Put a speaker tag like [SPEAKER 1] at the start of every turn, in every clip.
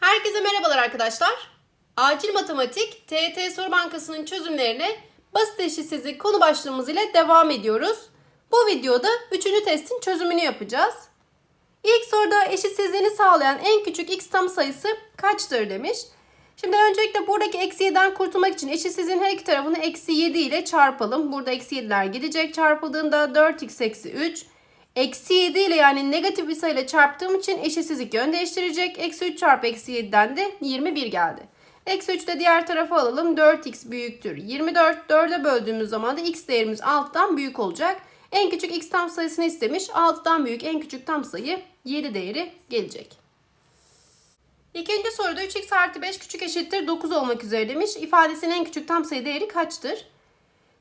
[SPEAKER 1] Herkese merhabalar arkadaşlar. Acil Matematik TET Soru Bankası'nın çözümlerine basit eşitsizlik konu başlığımız ile devam ediyoruz. Bu videoda 3. testin çözümünü yapacağız. İlk soruda eşitsizliğini sağlayan en küçük x tam sayısı kaçtır demiş. Şimdi öncelikle buradaki eksi 7'den kurtulmak için eşitsizliğin her iki tarafını eksi 7 ile çarpalım. Burada eksi 7'ler gidecek. Çarpıldığında 4x eksi 3. Eksi 7 ile yani negatif bir sayıyla çarptığım için eşitsizlik yön değiştirecek. Eksi 3 çarpı eksi 7'den de 21 geldi. Eksi 3 de diğer tarafa alalım. 4x büyüktür. 24. 4'e böldüğümüz zaman da x değerimiz 6'dan büyük olacak. En küçük x tam sayısını istemiş. 6'dan büyük en küçük tam sayı 7 değeri gelecek. İkinci soruda 3x artı 5 küçük eşittir 9 olmak üzere demiş. İfadesinin en küçük tam sayı değeri kaçtır?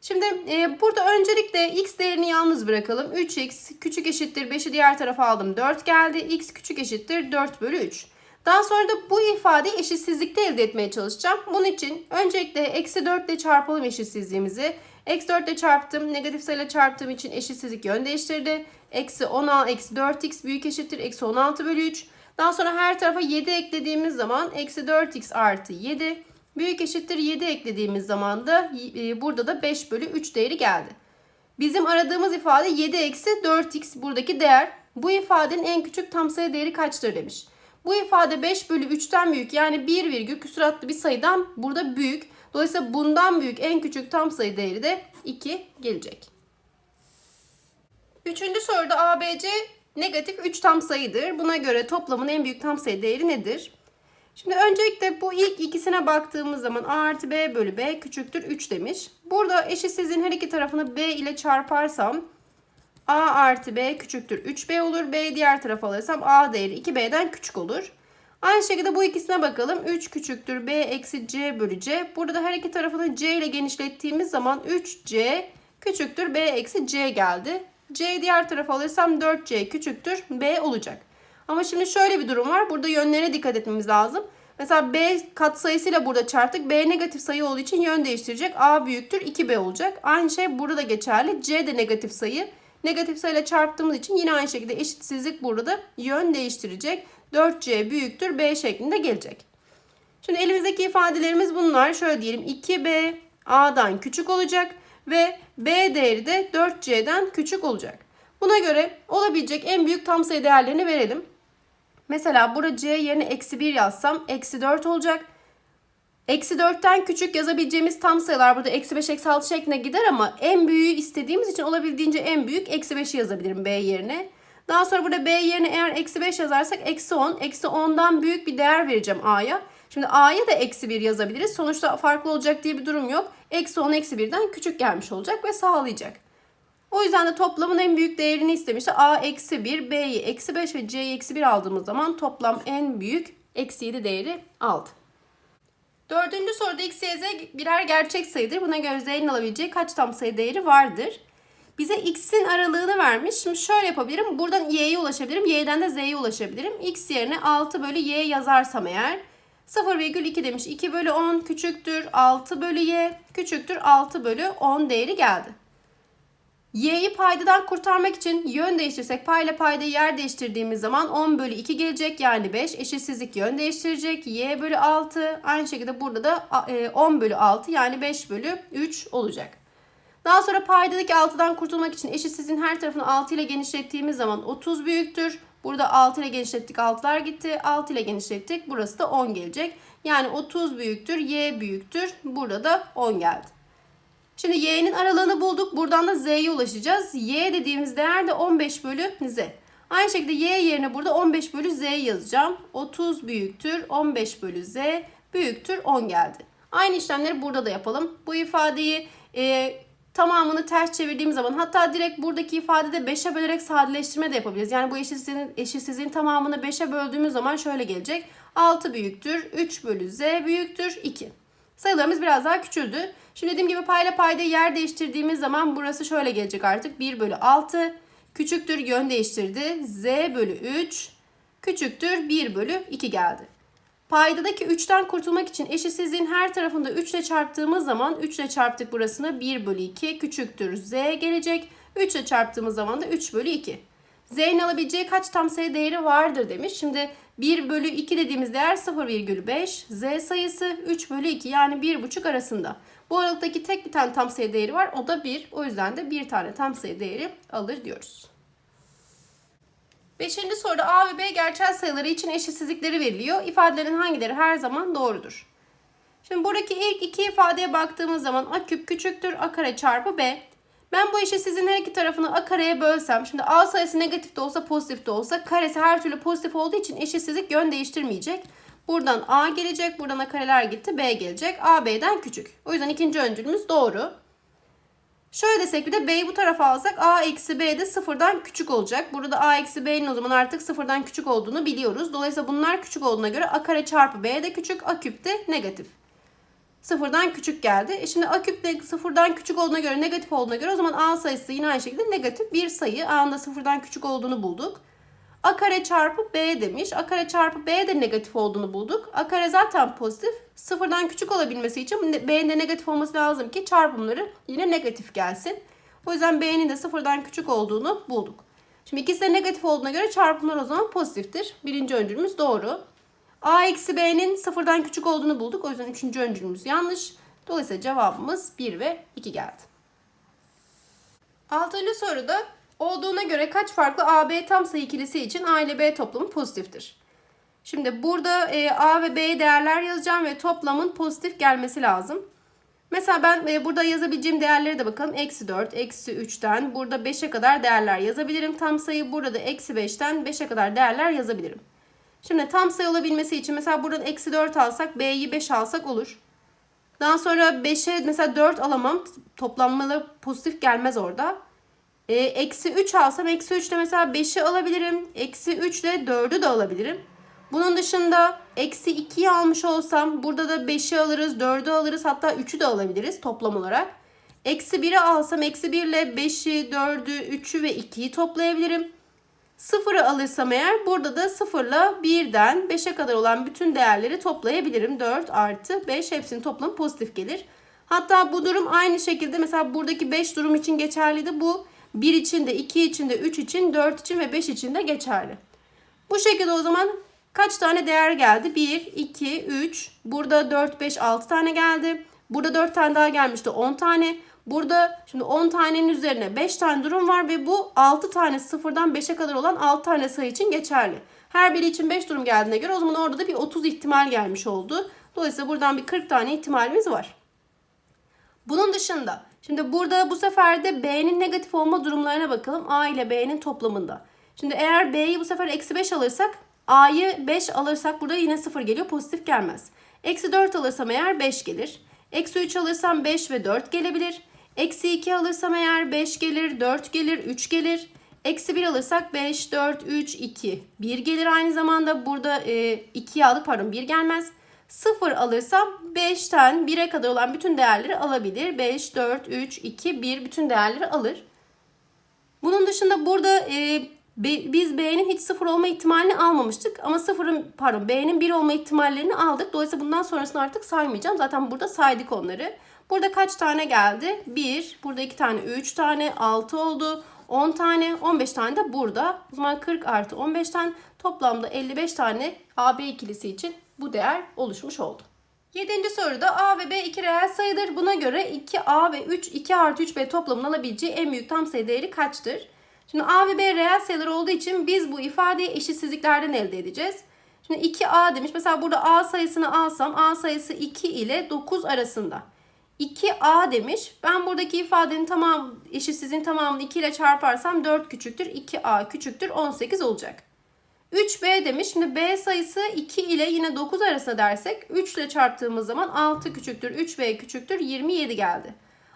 [SPEAKER 1] Şimdi e, burada öncelikle x değerini yalnız bırakalım. 3x küçük eşittir 5'i diğer tarafa aldım 4 geldi. x küçük eşittir 4 bölü 3. Daha sonra da bu ifadeyi eşitsizlikte elde etmeye çalışacağım. Bunun için öncelikle eksi 4 ile çarpalım eşitsizliğimizi. Eksi 4 ile çarptım. Negatif sayıyla çarptığım için eşitsizlik yön değiştirdi. Eksi 16, eksi 4x büyük eşittir. Eksi 16 bölü 3. Daha sonra her tarafa 7 eklediğimiz zaman eksi 4x artı 7 büyük eşittir 7 eklediğimiz zaman da e, burada da 5 bölü 3 değeri geldi. Bizim aradığımız ifade 7 eksi 4x buradaki değer. Bu ifadenin en küçük tam sayı değeri kaçtır demiş. Bu ifade 5 bölü 3'ten büyük yani 1 virgül küsuratlı bir sayıdan burada büyük. Dolayısıyla bundan büyük en küçük tam sayı değeri de 2 gelecek. Üçüncü soruda ABC negatif 3 tam sayıdır. Buna göre toplamın en büyük tam sayı değeri nedir? Şimdi öncelikle bu ilk ikisine baktığımız zaman A artı B bölü B küçüktür 3 demiş. Burada eşitsizliğin her iki tarafını B ile çarparsam A artı B küçüktür 3B olur. B diğer tarafa alırsam A değeri 2B'den küçük olur. Aynı şekilde bu ikisine bakalım. 3 küçüktür B eksi C bölü C. Burada da her iki tarafını C ile genişlettiğimiz zaman 3C küçüktür B eksi C geldi. C diğer tarafa alırsam 4C küçüktür B olacak. Ama şimdi şöyle bir durum var. Burada yönlerine dikkat etmemiz lazım. Mesela B katsayısıyla burada çarptık. B negatif sayı olduğu için yön değiştirecek. A büyüktür 2B olacak. Aynı şey burada da geçerli. C de negatif sayı. Negatif sayıyla çarptığımız için yine aynı şekilde eşitsizlik burada da yön değiştirecek. 4C büyüktür B şeklinde gelecek. Şimdi elimizdeki ifadelerimiz bunlar. Şöyle diyelim 2B A'dan küçük olacak ve B değeri de 4C'den küçük olacak. Buna göre olabilecek en büyük tam sayı değerlerini verelim. Mesela burada C yerine eksi 1 yazsam eksi 4 olacak. Eksi 4'ten küçük yazabileceğimiz tam sayılar burada eksi 5 eksi 6 şeklinde gider ama en büyüğü istediğimiz için olabildiğince en büyük eksi 5'i yazabilirim B yerine. Daha sonra burada B yerine eğer eksi 5 yazarsak eksi 10. Eksi 10'dan büyük bir değer vereceğim A'ya. Şimdi A'ya da eksi 1 yazabiliriz. Sonuçta farklı olacak diye bir durum yok. Eksi 10 eksi 1'den küçük gelmiş olacak ve sağlayacak. O yüzden de toplamın en büyük değerini istemişti. A eksi 1, B'yi eksi 5 ve C'yi eksi 1 aldığımız zaman toplam en büyük eksi 7 değeri aldı. Dördüncü soruda x, y, z birer gerçek sayıdır. Buna göre z'nin alabileceği kaç tam sayı değeri vardır? Bize x'in aralığını vermiş. Şimdi şöyle yapabilirim. Buradan y'ye ulaşabilirim. Y'den de z'ye ulaşabilirim. x yerine 6 bölü y yazarsam eğer 0,2 demiş. 2 bölü 10 küçüktür 6 bölü y küçüktür 6 bölü 10 değeri geldi. Y'yi paydadan kurtarmak için yön değiştirsek payla payda yer değiştirdiğimiz zaman 10 bölü 2 gelecek yani 5 eşitsizlik yön değiştirecek. Y bölü 6 aynı şekilde burada da 10 bölü 6 yani 5 bölü 3 olacak. Daha sonra paydadaki 6'dan kurtulmak için eşitsizliğin her tarafını 6 ile genişlettiğimiz zaman 30 büyüktür. Burada 6 ile genişlettik 6'lar gitti. 6 ile genişlettik burası da 10 gelecek. Yani 30 büyüktür y büyüktür. Burada da 10 geldi. Şimdi y'nin aralığını bulduk. Buradan da z'ye ulaşacağız. y dediğimiz değer de 15 bölü z. Aynı şekilde y yerine burada 15 bölü z yazacağım. 30 büyüktür 15 bölü z büyüktür 10 geldi. Aynı işlemleri burada da yapalım. Bu ifadeyi e, tamamını ters çevirdiğim zaman hatta direkt buradaki ifadede 5'e bölerek sadeleştirme de yapabiliriz. Yani bu eşitsizliğin, eşitsizliğin tamamını 5'e böldüğümüz zaman şöyle gelecek. 6 büyüktür 3 bölü z büyüktür 2. Sayılarımız biraz daha küçüldü. Şimdi dediğim gibi payla payda yer değiştirdiğimiz zaman burası şöyle gelecek artık. 1 bölü 6 küçüktür yön değiştirdi. Z bölü 3 küçüktür 1 bölü 2 geldi. Paydadaki 3'ten kurtulmak için eşitsizliğin her tarafında 3 ile çarptığımız zaman 3 ile çarptık burasına 1 bölü 2 küçüktür z gelecek. 3 ile çarptığımız zaman da 3 bölü 2. Z'nin alabileceği kaç tam sayı değeri vardır demiş. Şimdi 1 bölü 2 dediğimiz değer 0,5. Z sayısı 3 bölü 2 yani 1,5 arasında. Bu aralıktaki tek bir tane tam sayı değeri var. O da 1. O yüzden de bir tane tam sayı değeri alır diyoruz. Beşinci soruda A ve B gerçel sayıları için eşitsizlikleri veriliyor. İfadelerin hangileri her zaman doğrudur? Şimdi buradaki ilk iki ifadeye baktığımız zaman a küp küçüktür a kare çarpı b. Ben bu eşitsizliğin her iki tarafını a kareye bölsem, şimdi a sayısı negatif de olsa pozitif de olsa karesi her türlü pozitif olduğu için eşitsizlik yön değiştirmeyecek. Buradan a gelecek, buradan a kareler gitti, b gelecek. a b'den küçük. O yüzden ikinci öncülümüz doğru. Şöyle desek bir de b'yi bu tarafa alsak a eksi b de sıfırdan küçük olacak. Burada a eksi b'nin o zaman artık sıfırdan küçük olduğunu biliyoruz. Dolayısıyla bunlar küçük olduğuna göre a kare çarpı b de küçük, a küp de negatif. Sıfırdan küçük geldi. E şimdi a küp de sıfırdan küçük olduğuna göre negatif olduğuna göre o zaman a sayısı yine aynı şekilde negatif bir sayı. a'nın da sıfırdan küçük olduğunu bulduk. a kare çarpı b demiş. a kare çarpı b de negatif olduğunu bulduk. a kare zaten pozitif. Sıfırdan küçük olabilmesi için b'nin de negatif olması lazım ki çarpımları yine negatif gelsin. O yüzden b'nin de sıfırdan küçük olduğunu bulduk. Şimdi ikisi de negatif olduğuna göre çarpımlar o zaman pozitiftir. Birinci öncülümüz doğru. A eksi B'nin sıfırdan küçük olduğunu bulduk. O yüzden üçüncü öncülümüz yanlış. Dolayısıyla cevabımız 1 ve 2 geldi. Altıncı soruda olduğuna göre kaç farklı AB tam sayı ikilisi için A ile B toplamı pozitiftir? Şimdi burada e, A ve B değerler yazacağım ve toplamın pozitif gelmesi lazım. Mesela ben e, burada yazabileceğim değerlere de bakalım. Eksi 4, eksi 3'ten burada 5'e kadar değerler yazabilirim. Tam sayı burada da eksi 5'ten 5'e kadar değerler yazabilirim. Şimdi tam sayı olabilmesi için mesela buradan eksi 4 alsak B'yi 5 alsak olur. Daha sonra 5'e mesela 4 alamam. Toplanmalı pozitif gelmez orada. E, eksi 3 alsam eksi 3 ile mesela 5'i alabilirim. Eksi 3 ile 4'ü de alabilirim. Bunun dışında eksi 2'yi almış olsam burada da 5'i alırız, 4'ü alırız hatta 3'ü de alabiliriz toplam olarak. Eksi 1'i alsam eksi 1 ile 5'i, 4'ü, 3'ü ve 2'yi toplayabilirim. Sıfırı alırsam eğer burada da sıfırla 1'den 5'e kadar olan bütün değerleri toplayabilirim. 4 artı 5 hepsinin toplamı pozitif gelir. Hatta bu durum aynı şekilde mesela buradaki 5 durum için geçerliydi. Bu 1 için de 2 için de 3 için 4 için ve 5 için de geçerli. Bu şekilde o zaman kaç tane değer geldi? 1, 2, 3, burada 4, 5, 6 tane geldi. Burada 4 tane daha gelmişti 10 tane. Burada şimdi 10 tanenin üzerine 5 tane durum var ve bu 6 tane sıfırdan 5'e kadar olan 6 tane sayı için geçerli. Her biri için 5 durum geldiğine göre o zaman orada da bir 30 ihtimal gelmiş oldu. Dolayısıyla buradan bir 40 tane ihtimalimiz var. Bunun dışında şimdi burada bu sefer de B'nin negatif olma durumlarına bakalım. A ile B'nin toplamında. Şimdi eğer B'yi bu sefer eksi 5 alırsak A'yı 5 alırsak burada yine 0 geliyor pozitif gelmez. Eksi 4 alırsam eğer 5 gelir. Eksi 3 alırsam 5 ve 4 gelebilir. Eksi 2 alırsam eğer 5 gelir, 4 gelir, 3 gelir. Eksi 1 alırsak 5, 4, 3, 2. 1 gelir aynı zamanda. Burada e, 2'yi aldık pardon 1 gelmez. 0 alırsam 5'ten 1'e kadar olan bütün değerleri alabilir. 5, 4, 3, 2, 1 bütün değerleri alır. Bunun dışında burada e, biz B'nin hiç 0 olma ihtimalini almamıştık. Ama 0'ın pardon B'nin 1 olma ihtimallerini aldık. Dolayısıyla bundan sonrasını artık saymayacağım. Zaten burada saydık onları. Burada kaç tane geldi? 1, burada 2 tane, 3 tane, 6 oldu. 10 tane, 15 tane de burada. O zaman 40 artı 15'ten toplamda 55 tane AB ikilisi için bu değer oluşmuş oldu. Yedinci soruda A ve B iki reel sayıdır. Buna göre 2A ve 3, 2 artı 3B toplamının alabileceği en büyük tam sayı değeri kaçtır? Şimdi A ve B reel sayılar olduğu için biz bu ifadeyi eşitsizliklerden elde edeceğiz. Şimdi 2A demiş. Mesela burada A sayısını alsam A sayısı 2 ile 9 arasında. 2a demiş. Ben buradaki ifadenin tamam eşitsizliğin tamamını 2 ile çarparsam 4 küçüktür. 2a küçüktür 18 olacak. 3b demiş. Şimdi b sayısı 2 ile yine 9 arasında dersek 3 ile çarptığımız zaman 6 küçüktür. 3b küçüktür 27 geldi.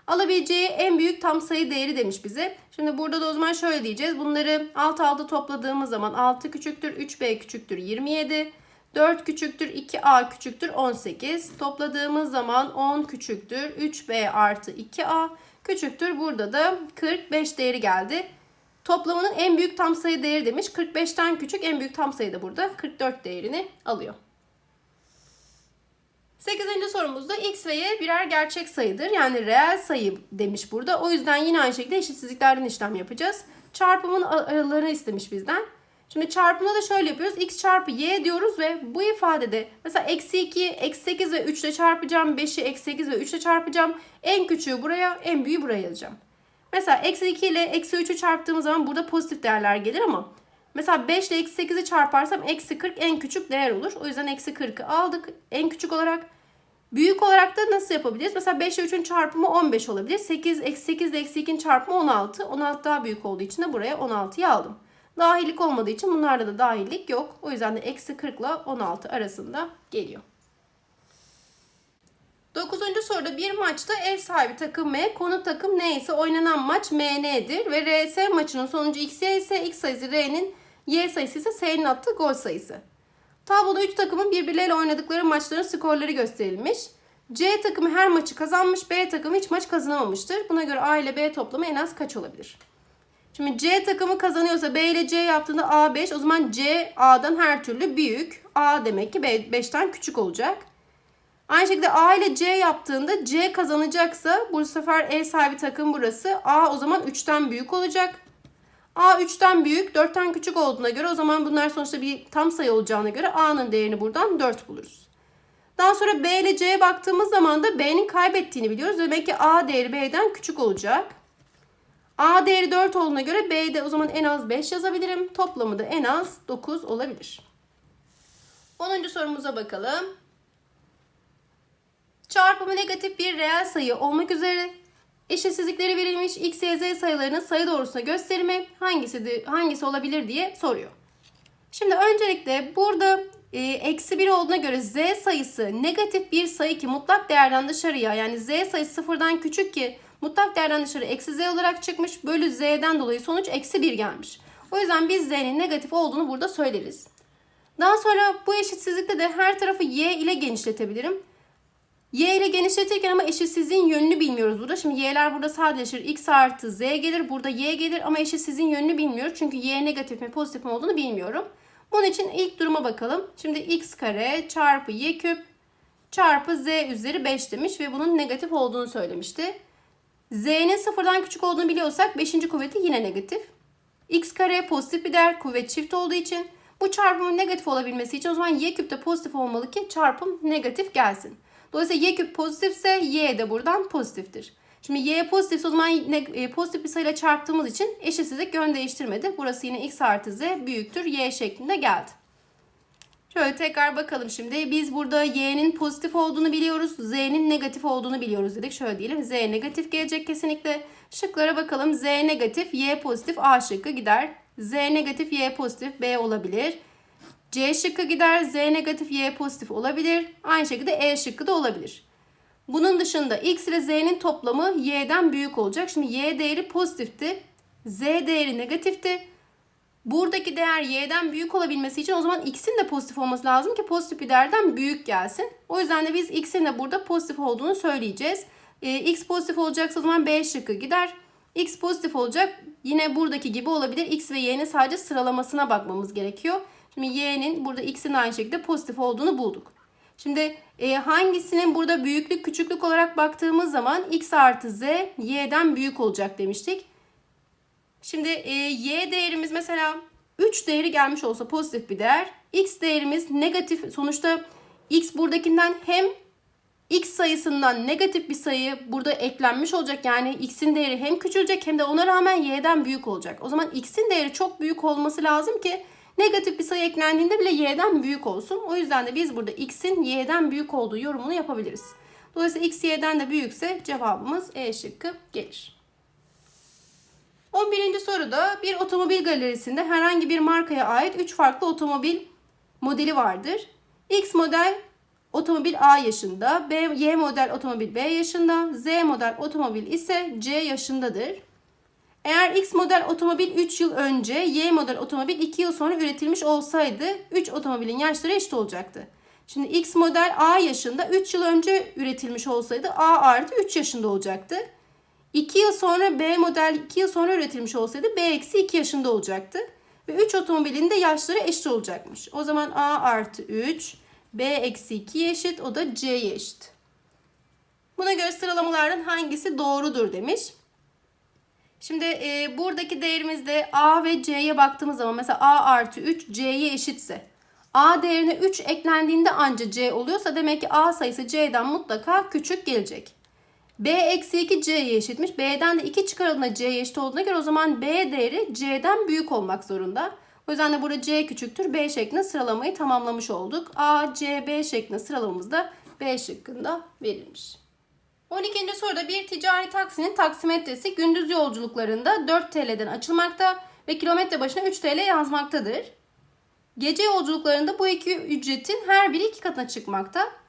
[SPEAKER 1] Alabileceği en büyük tam sayı değeri demiş bize. Şimdi burada da o zaman şöyle diyeceğiz. Bunları alt alta topladığımız zaman 6 küçüktür 3b küçüktür 27. 4 küçüktür 2a küçüktür 18. Topladığımız zaman 10 küçüktür 3b artı 2a küçüktür. Burada da 45 değeri geldi. Toplamının en büyük tam sayı değeri demiş. 45'ten küçük en büyük tam sayı da burada 44 değerini alıyor. 8. sorumuzda x ve y birer gerçek sayıdır. Yani reel sayı demiş burada. O yüzden yine aynı şekilde eşitsizliklerden işlem yapacağız. çarpımın aralarını istemiş bizden. Şimdi çarpımda da şöyle yapıyoruz. x çarpı y diyoruz ve bu ifadede mesela eksi 2, eksi 8 ve 3 ile çarpacağım. 5'i eksi 8 ve 3 ile çarpacağım. En küçüğü buraya, en büyüğü buraya yazacağım. Mesela eksi 2 ile eksi 3'ü çarptığımız zaman burada pozitif değerler gelir ama mesela 5 ile eksi 8'i çarparsam eksi 40 en küçük değer olur. O yüzden eksi 40'ı aldık en küçük olarak. Büyük olarak da nasıl yapabiliriz? Mesela 5 ile 3'ün çarpımı 15 olabilir. 8, eksi 8 ile eksi 2'nin çarpımı 16. 16 daha büyük olduğu için de buraya 16'yı aldım. Dahillik olmadığı için bunlarda da dahillik yok. O yüzden de eksi 40 ile 16 arasında geliyor. Dokuzuncu soruda bir maçta ev sahibi takım M, konu takım N ise oynanan maç MN'dir ve RS maçının sonucu XY ise X sayısı R'nin Y sayısı ise S'nin attığı gol sayısı. Tabloda 3 takımın birbirleriyle oynadıkları maçların skorları gösterilmiş. C takımı her maçı kazanmış, B takımı hiç maç kazanamamıştır. Buna göre A ile B toplamı en az kaç olabilir? Şimdi C takımı kazanıyorsa B ile C yaptığında A 5. O zaman C A'dan her türlü büyük. A demek ki B 5'ten küçük olacak. Aynı şekilde A ile C yaptığında C kazanacaksa bu sefer ev sahibi takım burası. A o zaman 3'ten büyük olacak. A 3'ten büyük, 4'ten küçük olduğuna göre o zaman bunlar sonuçta bir tam sayı olacağına göre A'nın değerini buradan 4 buluruz. Daha sonra B ile C'ye baktığımız zaman da B'nin kaybettiğini biliyoruz. Demek ki A değeri B'den küçük olacak. A değeri 4 olduğuna göre B'de o zaman en az 5 yazabilirim. Toplamı da en az 9 olabilir. 10. sorumuza bakalım. Çarpımı negatif bir reel sayı olmak üzere eşitsizlikleri verilmiş x, y, z sayılarının sayı doğrusuna gösterimi hangisi, hangisi olabilir diye soruyor. Şimdi öncelikle burada e, eksi 1 olduğuna göre z sayısı negatif bir sayı ki mutlak değerden dışarıya yani z sayısı sıfırdan küçük ki mutlak değerden dışarı eksi z olarak çıkmış bölü z'den dolayı sonuç eksi 1 gelmiş. O yüzden biz z'nin negatif olduğunu burada söyleriz. Daha sonra bu eşitsizlikte de her tarafı y ile genişletebilirim. Y ile genişletirken ama eşitsizliğin yönünü bilmiyoruz burada. Şimdi y'ler burada sadeleşir. X artı z gelir. Burada y gelir ama eşitsizliğin yönünü bilmiyoruz. Çünkü y negatif mi pozitif mi olduğunu bilmiyorum. Bunun için ilk duruma bakalım. Şimdi x kare çarpı y küp çarpı z üzeri 5 demiş ve bunun negatif olduğunu söylemişti. Z'nin sıfırdan küçük olduğunu biliyorsak 5. kuvveti yine negatif. x kare pozitif bir değer kuvvet çift olduğu için bu çarpımın negatif olabilmesi için o zaman y küp de pozitif olmalı ki çarpım negatif gelsin. Dolayısıyla y küp pozitifse y de buradan pozitiftir. Şimdi y pozitifse o zaman e, pozitif bir sayıyla çarptığımız için eşitsizlik yön değiştirmedi. Burası yine x artı z büyüktür y şeklinde geldi. Şöyle tekrar bakalım şimdi. Biz burada y'nin pozitif olduğunu biliyoruz. z'nin negatif olduğunu biliyoruz dedik. Şöyle diyelim. z negatif gelecek kesinlikle. Şıklara bakalım. z negatif, y pozitif, a şıkkı gider. z negatif, y pozitif, b olabilir. C şıkkı gider. Z negatif Y pozitif olabilir. Aynı şekilde E şıkkı da olabilir. Bunun dışında X ile Z'nin toplamı Y'den büyük olacak. Şimdi Y değeri pozitifti. Z değeri negatifti. Buradaki değer Y'den büyük olabilmesi için o zaman X'in de pozitif olması lazım ki pozitif bir değerden büyük gelsin. O yüzden de biz X'in de burada pozitif olduğunu söyleyeceğiz. Ee, X pozitif olacaksa o zaman B şıkkı gider. X pozitif olacak. Yine buradaki gibi olabilir. X ve Y'nin sadece sıralamasına bakmamız gerekiyor. Şimdi y'nin burada x'in aynı şekilde pozitif olduğunu bulduk. Şimdi e, hangisinin burada büyüklük küçüklük olarak baktığımız zaman x artı z y'den büyük olacak demiştik. Şimdi e, y değerimiz mesela 3 değeri gelmiş olsa pozitif bir değer. x değerimiz negatif sonuçta x buradakinden hem x sayısından negatif bir sayı burada eklenmiş olacak. Yani x'in değeri hem küçülecek hem de ona rağmen y'den büyük olacak. O zaman x'in değeri çok büyük olması lazım ki Negatif bir sayı eklendiğinde bile y'den büyük olsun. O yüzden de biz burada x'in y'den büyük olduğu yorumunu yapabiliriz. Dolayısıyla x y'den de büyükse cevabımız E şıkkı gelir. 11. soruda bir otomobil galerisinde herhangi bir markaya ait 3 farklı otomobil modeli vardır. X model otomobil A yaşında, B, Y model otomobil B yaşında, Z model otomobil ise C yaşındadır. Eğer X model otomobil 3 yıl önce, Y model otomobil 2 yıl sonra üretilmiş olsaydı 3 otomobilin yaşları eşit olacaktı. Şimdi X model A yaşında 3 yıl önce üretilmiş olsaydı A artı 3 yaşında olacaktı. 2 yıl sonra B model 2 yıl sonra üretilmiş olsaydı B eksi 2 yaşında olacaktı. Ve 3 otomobilin de yaşları eşit olacakmış. O zaman A artı 3, B eksi 2 eşit, o da C'ye eşit. Buna göre sıralamalardan hangisi doğrudur demiş. Şimdi e, buradaki değerimizde A ve C'ye baktığımız zaman mesela A artı 3 C'ye eşitse A değerine 3 eklendiğinde anca C oluyorsa demek ki A sayısı C'den mutlaka küçük gelecek. B eksi 2 C'ye eşitmiş. B'den de 2 çıkarıldığında C'ye eşit olduğuna göre o zaman B değeri C'den büyük olmak zorunda. O yüzden de burada C küçüktür B şeklinde sıralamayı tamamlamış olduk. A, C, B şeklinde sıralamamızda B şıkkında verilmiş. 12. soruda bir ticari taksinin taksimetresi gündüz yolculuklarında 4 TL'den açılmakta ve kilometre başına 3 TL yazmaktadır. Gece yolculuklarında bu iki ücretin her biri iki katına çıkmakta.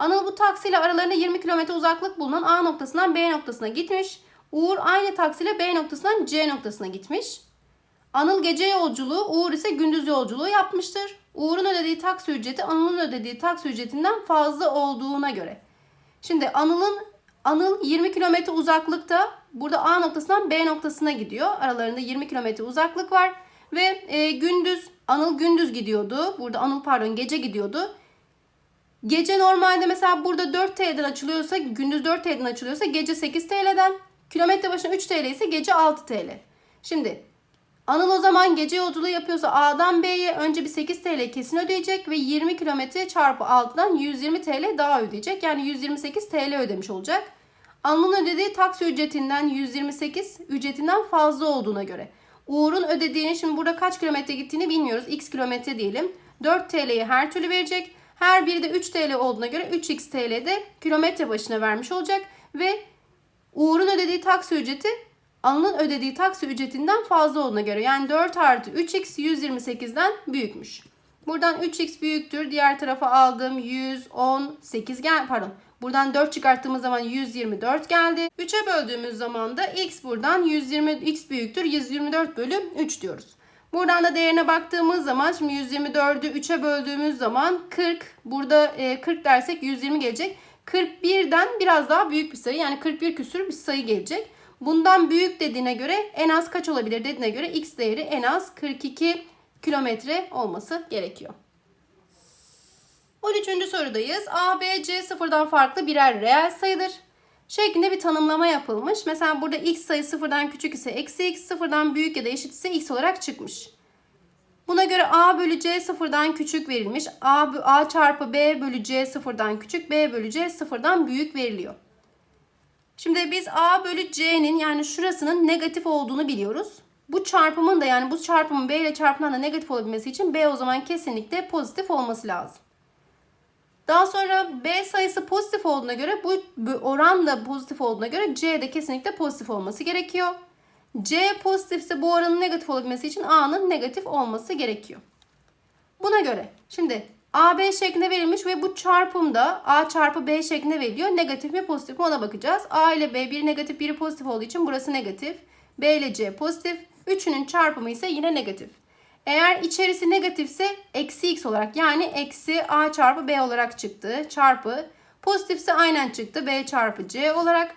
[SPEAKER 1] Anıl bu taksiyle aralarında 20 kilometre uzaklık bulunan A noktasından B noktasına gitmiş. Uğur aynı taksiyle B noktasından C noktasına gitmiş. Anıl gece yolculuğu, Uğur ise gündüz yolculuğu yapmıştır. Uğur'un ödediği taksi ücreti Anıl'ın ödediği taksi ücretinden fazla olduğuna göre. Şimdi Anıl'ın Anıl 20 kilometre uzaklıkta burada A noktasından B noktasına gidiyor. Aralarında 20 kilometre uzaklık var ve e, gündüz Anıl gündüz gidiyordu. Burada Anıl pardon gece gidiyordu. Gece normalde mesela burada 4 TL'den açılıyorsa, gündüz 4 TL'den açılıyorsa gece 8 TL'den, kilometre başına 3 TL ise gece 6 TL. Şimdi Anıl o zaman gece yolculuğu yapıyorsa A'dan B'ye önce bir 8 TL kesin ödeyecek ve 20 kilometre çarpı 6'dan 120 TL daha ödeyecek. Yani 128 TL ödemiş olacak. Anıl'ın ödediği taksi ücretinden 128 ücretinden fazla olduğuna göre. Uğur'un ödediğini şimdi burada kaç kilometre gittiğini bilmiyoruz. X kilometre diyelim. 4 TL'yi her türlü verecek. Her biri de 3 TL olduğuna göre 3x TL de kilometre başına vermiş olacak. Ve Uğur'un ödediği taksi ücreti Anıl'ın ödediği taksi ücretinden fazla olduğuna göre yani 4 artı 3x 128'den büyükmüş. Buradan 3x büyüktür. Diğer tarafa aldığım 118 gel pardon. Buradan 4 çıkarttığımız zaman 124 geldi. 3'e böldüğümüz zaman da x buradan 120 x büyüktür. 124 bölü 3 diyoruz. Buradan da değerine baktığımız zaman şimdi 124'ü 3'e böldüğümüz zaman 40. Burada 40 dersek 120 gelecek. 41'den biraz daha büyük bir sayı yani 41 küsür bir sayı gelecek. Bundan büyük dediğine göre en az kaç olabilir dediğine göre x değeri en az 42 kilometre olması gerekiyor. 13. sorudayız. A, B, C sıfırdan farklı birer reel sayıdır. Şeklinde bir tanımlama yapılmış. Mesela burada x sayı sıfırdan küçük ise eksi x, sıfırdan büyük ya da eşit ise x olarak çıkmış. Buna göre a bölü c sıfırdan küçük verilmiş. A, a çarpı b bölü c sıfırdan küçük, b bölü c sıfırdan büyük veriliyor. Şimdi biz a bölü c'nin yani şurasının negatif olduğunu biliyoruz. Bu çarpımın da yani bu çarpımın b ile çarpılan da negatif olabilmesi için b o zaman kesinlikle pozitif olması lazım. Daha sonra B sayısı pozitif olduğuna göre bu, bu oran da pozitif olduğuna göre C de kesinlikle pozitif olması gerekiyor. C pozitifse bu oranın negatif olabilmesi için A'nın negatif olması gerekiyor. Buna göre şimdi AB şeklinde verilmiş ve bu çarpımda A çarpı B şeklinde veriliyor. Negatif mi pozitif mi ona bakacağız. A ile B biri negatif biri pozitif olduğu için burası negatif. B ile C pozitif. Üçünün çarpımı ise yine negatif. Eğer içerisi negatifse eksi x olarak yani eksi a çarpı b olarak çıktı. Çarpı pozitifse aynen çıktı. b çarpı c olarak.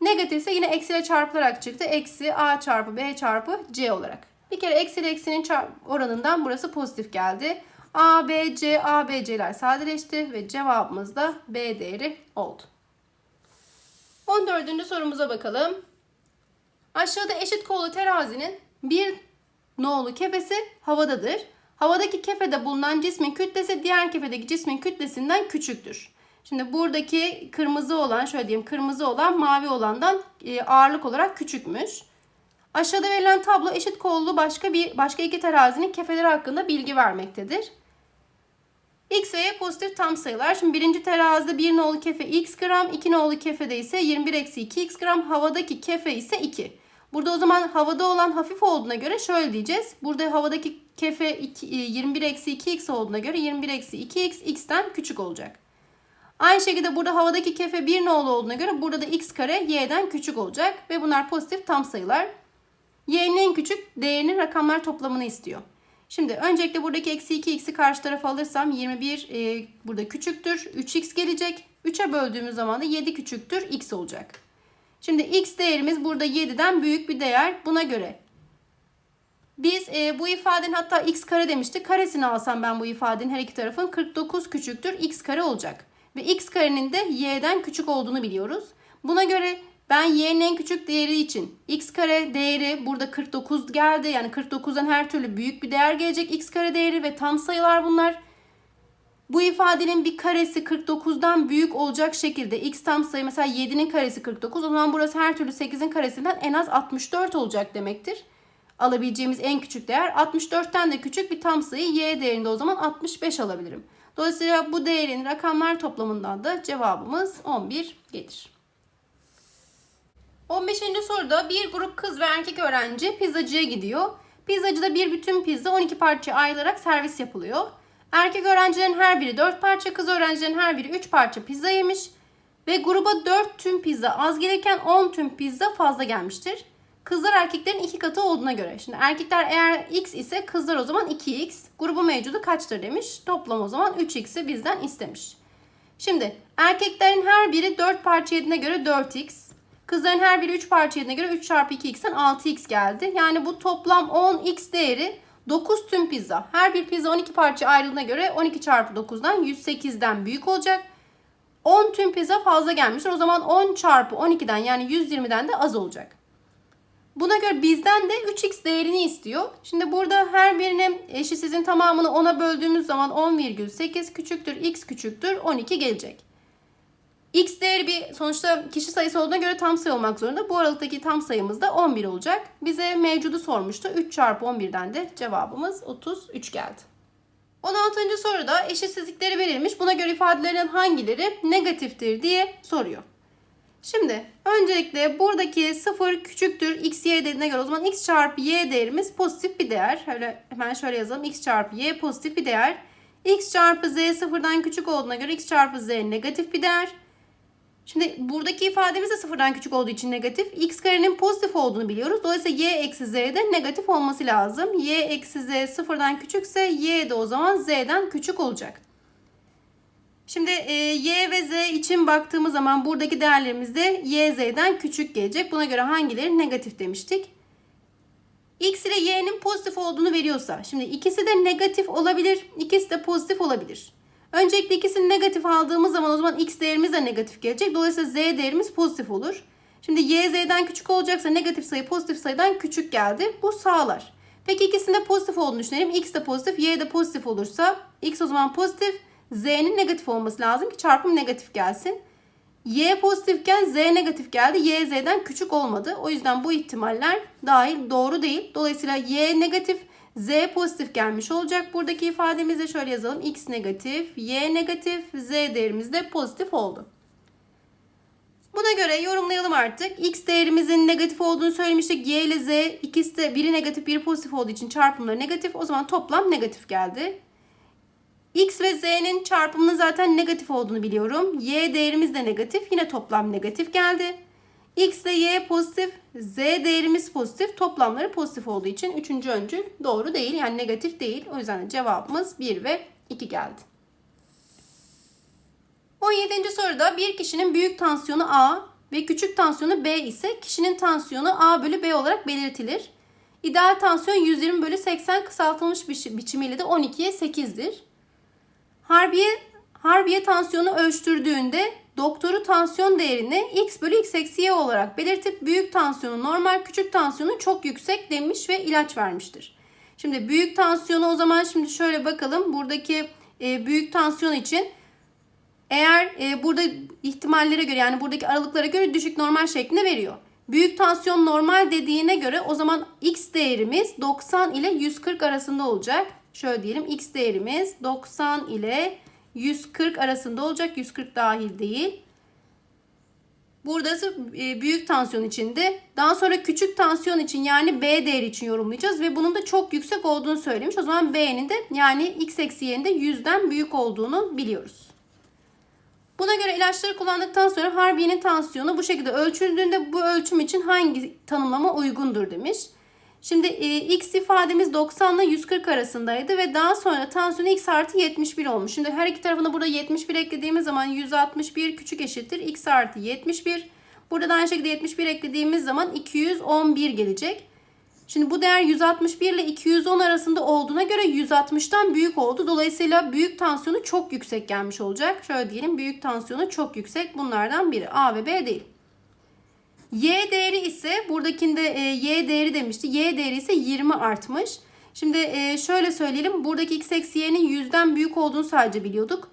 [SPEAKER 1] Negatifse yine eksiyle çarpılarak çıktı. Eksi a çarpı b çarpı c olarak. Bir kere eksi ile eksinin oranından burası pozitif geldi. A, B, C, A, B, C'ler sadeleşti ve cevabımız da B değeri oldu. 14. sorumuza bakalım. Aşağıda eşit kollu terazinin bir nolu kefesi havadadır. Havadaki kefede bulunan cismin kütlesi diğer kefedeki cismin kütlesinden küçüktür. Şimdi buradaki kırmızı olan şöyle diyeyim kırmızı olan mavi olandan e, ağırlık olarak küçükmüş. Aşağıda verilen tablo eşit kollu başka bir başka iki terazinin kefeleri hakkında bilgi vermektedir. X ve Y pozitif tam sayılar. Şimdi birinci terazide bir nolu kefe x gram, iki nolu kefede ise 21 eksi 2 x gram, havadaki kefe ise 2. Burada o zaman havada olan hafif olduğuna göre şöyle diyeceğiz. Burada havadaki kefe 21 eksi 2x olduğuna göre 21 eksi 2x x'ten küçük olacak. Aynı şekilde burada havadaki kefe 1 nolu olduğuna göre burada da x kare y'den küçük olacak. Ve bunlar pozitif tam sayılar. y'nin en küçük değerinin rakamlar toplamını istiyor. Şimdi öncelikle buradaki eksi 2x'i karşı tarafa alırsam 21 e, burada küçüktür. 3x gelecek. 3'e böldüğümüz zaman da 7 küçüktür x olacak. Şimdi x değerimiz burada 7'den büyük bir değer. Buna göre biz e, bu ifadenin hatta x kare demiştik. Karesini alsam ben bu ifadenin her iki tarafın 49 küçüktür x kare olacak. Ve x karenin de y'den küçük olduğunu biliyoruz. Buna göre Ben y'nin en küçük değeri için x kare değeri burada 49 geldi. Yani 49'dan her türlü büyük bir değer gelecek x kare değeri ve tam sayılar bunlar. Bu ifadenin bir karesi 49'dan büyük olacak şekilde x tam sayı mesela 7'nin karesi 49. O zaman burası her türlü 8'in karesinden en az 64 olacak demektir. Alabileceğimiz en küçük değer 64'ten de küçük bir tam sayı y değerinde o zaman 65 alabilirim. Dolayısıyla bu değerin rakamlar toplamından da cevabımız 11 gelir. 15. soruda bir grup kız ve erkek öğrenci pizzacıya gidiyor. Pizzacıda bir bütün pizza 12 parçaya ayrılarak servis yapılıyor. Erkek öğrencilerin her biri 4 parça, kız öğrencilerin her biri 3 parça pizza yemiş. Ve gruba 4 tüm pizza az gelirken 10 tüm pizza fazla gelmiştir. Kızlar erkeklerin iki katı olduğuna göre. Şimdi erkekler eğer x ise kızlar o zaman 2x. Grubu mevcudu kaçtır demiş. Toplam o zaman 3x'i bizden istemiş. Şimdi erkeklerin her biri 4 parça yediğine göre 4x. Kızların her biri 3 parça yediğine göre 3 çarpı 2x'ten 6x geldi. Yani bu toplam 10x değeri 9 tüm pizza. Her bir pizza 12 parça ayrıldığına göre 12 çarpı 9'dan 108'den büyük olacak. 10 tüm pizza fazla gelmiştir. O zaman 10 çarpı 12'den yani 120'den de az olacak. Buna göre bizden de 3x değerini istiyor. Şimdi burada her birinin eşitsizin tamamını 10'a böldüğümüz zaman 10,8 küçüktür x küçüktür 12 gelecek. X değeri bir sonuçta kişi sayısı olduğuna göre tam sayı olmak zorunda. Bu aralıktaki tam sayımız da 11 olacak. Bize mevcudu sormuştu. 3 çarpı 11'den de cevabımız 33 geldi. 16. soruda eşitsizlikleri verilmiş. Buna göre ifadelerin hangileri negatiftir diye soruyor. Şimdi öncelikle buradaki 0 küçüktür x y dediğine göre o zaman x çarpı y değerimiz pozitif bir değer. Öyle hemen şöyle yazalım. x çarpı y pozitif bir değer. x çarpı z sıfırdan küçük olduğuna göre x çarpı z negatif bir değer. Şimdi buradaki ifademiz de sıfırdan küçük olduğu için negatif. x karenin pozitif olduğunu biliyoruz. Dolayısıyla y eksi z de negatif olması lazım. y eksi z sıfırdan küçükse y de o zaman z'den küçük olacak. Şimdi e, y ve z için baktığımız zaman buradaki değerlerimiz de y z'den küçük gelecek. Buna göre hangileri negatif demiştik. x ile y'nin pozitif olduğunu veriyorsa. Şimdi ikisi de negatif olabilir. ikisi de pozitif olabilir. Öncelikle ikisini negatif aldığımız zaman o zaman x değerimiz de negatif gelecek. Dolayısıyla z değerimiz pozitif olur. Şimdi y z'den küçük olacaksa negatif sayı pozitif sayıdan küçük geldi. Bu sağlar. Peki ikisinde pozitif olduğunu düşünelim. x de pozitif, y de pozitif olursa x o zaman pozitif, z'nin negatif olması lazım ki çarpım negatif gelsin. y pozitifken z negatif geldi. y z'den küçük olmadı. O yüzden bu ihtimaller dahil doğru değil. Dolayısıyla y negatif, Z pozitif gelmiş olacak. Buradaki ifademizde şöyle yazalım. X negatif, Y negatif, Z değerimiz de pozitif oldu. Buna göre yorumlayalım artık. X değerimizin negatif olduğunu söylemiştik. Y ile Z ikisi de biri negatif biri pozitif olduğu için çarpımları negatif. O zaman toplam negatif geldi. X ve Z'nin çarpımının zaten negatif olduğunu biliyorum. Y değerimiz de negatif. Yine toplam negatif geldi. X ile Y pozitif, Z değerimiz pozitif. Toplamları pozitif olduğu için üçüncü öncül doğru değil. Yani negatif değil. O yüzden cevabımız 1 ve 2 geldi. 17. soruda bir kişinin büyük tansiyonu A ve küçük tansiyonu B ise kişinin tansiyonu A bölü B olarak belirtilir. İdeal tansiyon 120 bölü 80 kısaltılmış bi biçimiyle de 12'ye 8'dir. Harbiye, harbiye tansiyonu ölçtürdüğünde doktoru tansiyon değerini x bölü x eksi y olarak belirtip büyük tansiyonu normal küçük tansiyonu çok yüksek demiş ve ilaç vermiştir. Şimdi büyük tansiyonu o zaman şimdi şöyle bakalım. Buradaki e, büyük tansiyon için eğer e, burada ihtimallere göre yani buradaki aralıklara göre düşük normal şeklinde veriyor. Büyük tansiyon normal dediğine göre o zaman x değerimiz 90 ile 140 arasında olacak. Şöyle diyelim x değerimiz 90 ile 140 arasında olacak. 140 dahil değil. Buradası e, büyük tansiyon içinde. Daha sonra küçük tansiyon için yani B değeri için yorumlayacağız. Ve bunun da çok yüksek olduğunu söylemiş. O zaman B'nin de yani x eksi y'nin de 100'den büyük olduğunu biliyoruz. Buna göre ilaçları kullandıktan sonra Harbiye'nin tansiyonu bu şekilde ölçüldüğünde bu ölçüm için hangi tanımlama uygundur demiş. Şimdi e, x ifademiz 90 ile 140 arasındaydı ve daha sonra tansiyonu x artı 71 olmuş. Şimdi her iki tarafına burada 71 eklediğimiz zaman 161 küçük eşittir x artı 71. Burada da aynı şekilde 71 eklediğimiz zaman 211 gelecek. Şimdi bu değer 161 ile 210 arasında olduğuna göre 160'tan büyük oldu. Dolayısıyla büyük tansiyonu çok yüksek gelmiş olacak. Şöyle diyelim büyük tansiyonu çok yüksek. Bunlardan biri A ve B değil. Y değeri ise buradakinde e, Y değeri demişti. Y değeri ise 20 artmış. Şimdi e, şöyle söyleyelim. Buradaki x eksi y'nin 100'den büyük olduğunu sadece biliyorduk.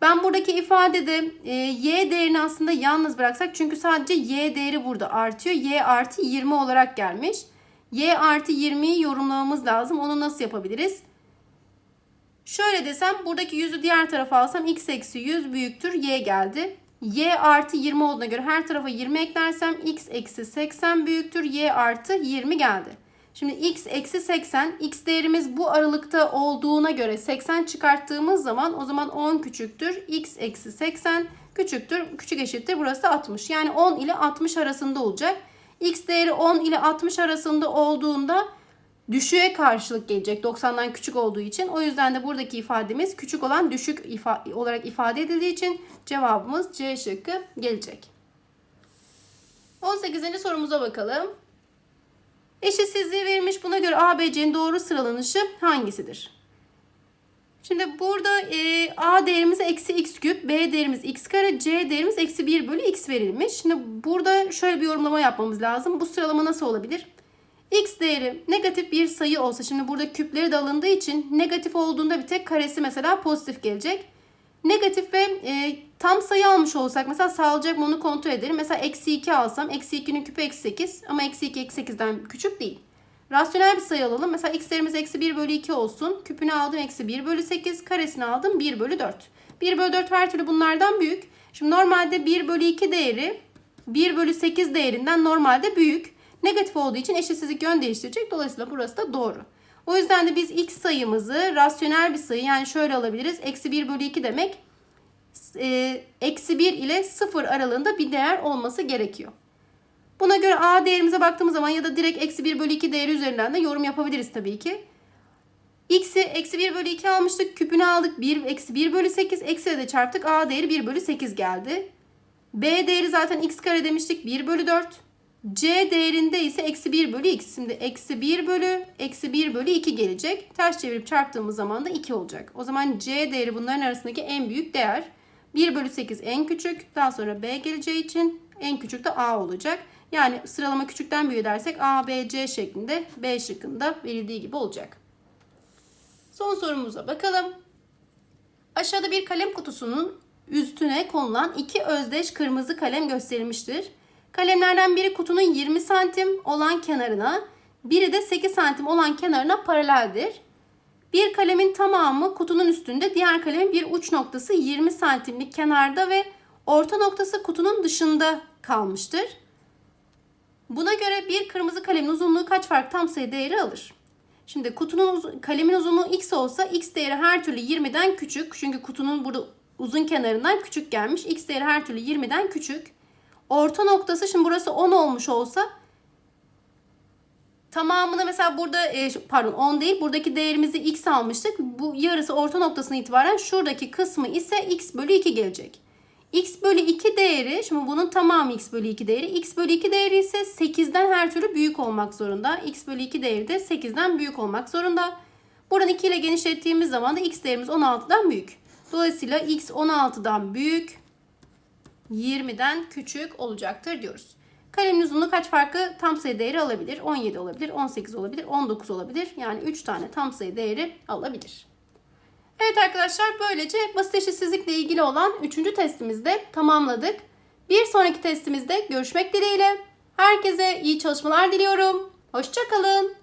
[SPEAKER 1] Ben buradaki ifadede e, y değerini aslında yalnız bıraksak çünkü sadece y değeri burada artıyor. y artı 20 olarak gelmiş. y artı 20'yi yorumlamamız lazım. Onu nasıl yapabiliriz? Şöyle desem buradaki 100'ü diğer tarafa alsam x eksi 100 büyüktür y geldi. Y artı 20 olduğuna göre her tarafa 20 eklersem x eksi 80 büyüktür y artı 20 geldi. Şimdi x eksi 80 x değerimiz bu aralıkta olduğuna göre 80 çıkarttığımız zaman o zaman 10 küçüktür x eksi 80 küçüktür küçük eşittir burası da 60. Yani 10 ile 60 arasında olacak. x değeri 10 ile 60 arasında olduğunda düşüğe karşılık gelecek 90'dan küçük olduğu için. O yüzden de buradaki ifademiz küçük olan düşük ifa olarak ifade edildiği için cevabımız C şıkkı gelecek. 18. sorumuza bakalım. Eşitsizliği verilmiş. Buna göre A, B, C'nin doğru sıralanışı hangisidir? Şimdi burada e, A değerimiz eksi x küp, B değerimiz x kare, C değerimiz eksi 1 bölü x verilmiş. Şimdi burada şöyle bir yorumlama yapmamız lazım. Bu sıralama nasıl olabilir? X değeri negatif bir sayı olsa şimdi burada küpleri de alındığı için negatif olduğunda bir tek karesi mesela pozitif gelecek. Negatif ve e, tam sayı almış olsak mesela sağlayacak mı onu kontrol edelim. Mesela eksi 2 alsam eksi 2'nin küpü eksi 8 ama eksi 2 eksi 8'den küçük değil. Rasyonel bir sayı alalım. Mesela x değerimiz eksi 1 bölü 2 olsun. Küpünü aldım eksi 1 bölü 8. Karesini aldım 1 bölü 4. 1 bölü 4 her türlü bunlardan büyük. Şimdi normalde 1 bölü 2 değeri 1 bölü 8 değerinden normalde büyük. Negatif olduğu için eşitsizlik yön değiştirecek. Dolayısıyla burası da doğru. O yüzden de biz x sayımızı rasyonel bir sayı yani şöyle alabiliriz. Eksi 1 bölü 2 demek e, eksi 1 ile 0 aralığında bir değer olması gerekiyor. Buna göre a değerimize baktığımız zaman ya da direkt eksi 1 bölü 2 değeri üzerinden de yorum yapabiliriz tabii ki. x'i eksi 1 bölü 2 almıştık. Küpünü aldık. 1 eksi 1 bölü 8. Eksiyle de çarptık. a değeri 1 bölü 8 geldi. b değeri zaten x kare demiştik. 1 bölü 4. C değerinde ise eksi 1 bölü x. Şimdi eksi 1 bölü eksi 1 bölü 2 gelecek. Ters çevirip çarptığımız zaman da 2 olacak. O zaman C değeri bunların arasındaki en büyük değer. 1 bölü 8 en küçük. Daha sonra B geleceği için en küçük de A olacak. Yani sıralama küçükten büyüğe dersek A, B, C şeklinde B şıkkında verildiği gibi olacak. Son sorumuza bakalım. Aşağıda bir kalem kutusunun üstüne konulan iki özdeş kırmızı kalem gösterilmiştir. Kalemlerden biri kutunun 20 santim olan kenarına, biri de 8 santim olan kenarına paraleldir. Bir kalemin tamamı kutunun üstünde, diğer kalemin bir uç noktası 20 santimlik kenarda ve orta noktası kutunun dışında kalmıştır. Buna göre bir kırmızı kalemin uzunluğu kaç farklı tam sayı değeri alır? Şimdi kutunun uz- kalemin uzunluğu x olsa x değeri her türlü 20'den küçük. Çünkü kutunun burada uzun kenarından küçük gelmiş. x değeri her türlü 20'den küçük. Orta noktası şimdi burası 10 olmuş olsa tamamını mesela burada e, pardon 10 değil buradaki değerimizi x almıştık. Bu yarısı orta noktasına itibaren şuradaki kısmı ise x bölü 2 gelecek. x bölü 2 değeri şimdi bunun tamamı x bölü 2 değeri. x bölü 2 değeri ise 8'den her türlü büyük olmak zorunda. x bölü 2 değeri de 8'den büyük olmak zorunda. Buradan 2 ile genişlettiğimiz zaman da x değerimiz 16'dan büyük. Dolayısıyla x 16'dan büyük 20'den küçük olacaktır diyoruz. Kalemin uzunluğu kaç farklı tam sayı değeri alabilir? 17 olabilir, 18 olabilir, 19 olabilir. Yani 3 tane tam sayı değeri alabilir. Evet arkadaşlar böylece basit eşitsizlikle ilgili olan 3. testimizi de tamamladık. Bir sonraki testimizde görüşmek dileğiyle. Herkese iyi çalışmalar diliyorum. Hoşçakalın.